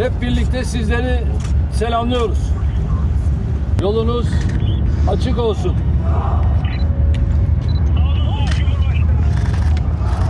hep birlikte sizleri selamlıyoruz. Yolunuz açık olsun.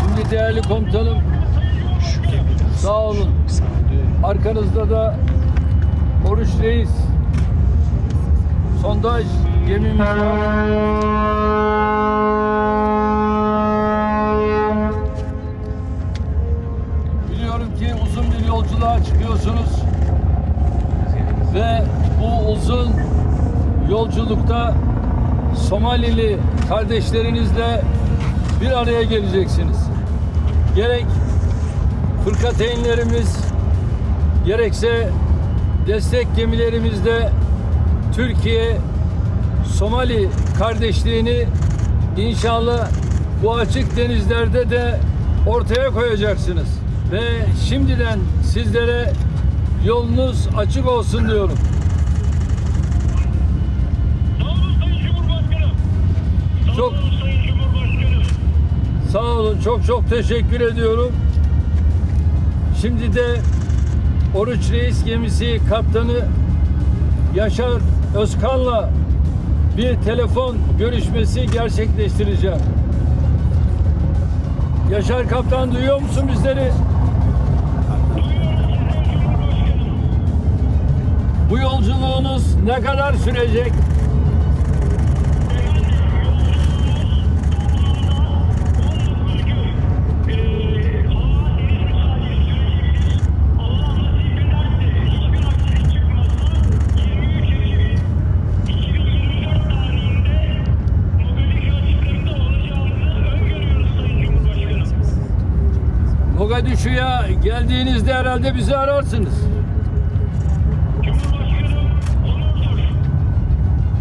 Şimdi değerli komutanım sağ olun. Arkanızda da Oruç Reis sondaj gemimiz var. Biliyorum ki uzun bir yolculuğa çıkıyorsunuz ve bu uzun yolculukta Somalili kardeşlerinizle bir araya geleceksiniz. Gerek fırkateynlerimiz gerekse destek gemilerimizde Türkiye Somali kardeşliğini inşallah bu açık denizlerde de ortaya koyacaksınız. Ve şimdiden sizlere yolunuz açık olsun diyorum. Sağ olun Sayın Cumhurbaşkanım. Sağ Çok- olun Sayın Cumhurbaşkanım. Sağ olun. Çok çok teşekkür ediyorum. Şimdi de Oruç Reis gemisi kaptanı Yaşar Özkan'la bir telefon görüşmesi gerçekleştireceğim. Yaşar Kaptan duyuyor musun bizleri? Mogadishu açıklarında öngörüyoruz Sayın Cumhurbaşkanım. Mogadishu'ya geldiğinizde herhalde bizi ararsınız.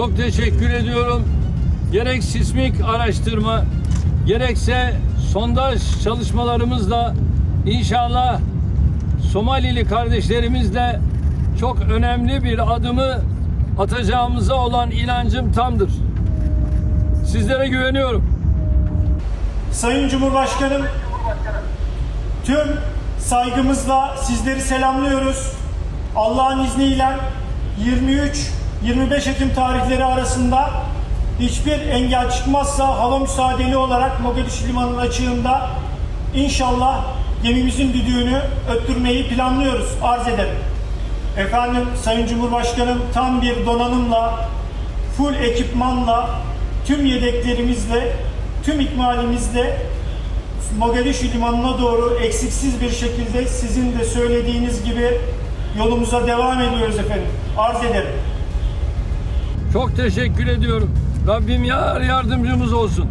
Çok teşekkür ediyorum. Gerek sismik araştırma, gerekse sondaj çalışmalarımızla inşallah Somalili kardeşlerimizle çok önemli bir adımı atacağımıza olan inancım tamdır. Sizlere güveniyorum. Sayın Cumhurbaşkanım, tüm saygımızla sizleri selamlıyoruz. Allah'ın izniyle 23-25 Ekim tarihleri arasında hiçbir engel çıkmazsa hava müsaadeli olarak Mogadishu Limanı'nın açığında inşallah gemimizin düdüğünü öttürmeyi planlıyoruz, arz ederim. Efendim Sayın Cumhurbaşkanım tam bir donanımla, full ekipmanla, tüm yedeklerimizle, tüm ikmalimizle Mogadishu limanına doğru eksiksiz bir şekilde sizin de söylediğiniz gibi yolumuza devam ediyoruz efendim. Arz ederim. Çok teşekkür ediyorum. Rabbim yar yardımcımız olsun.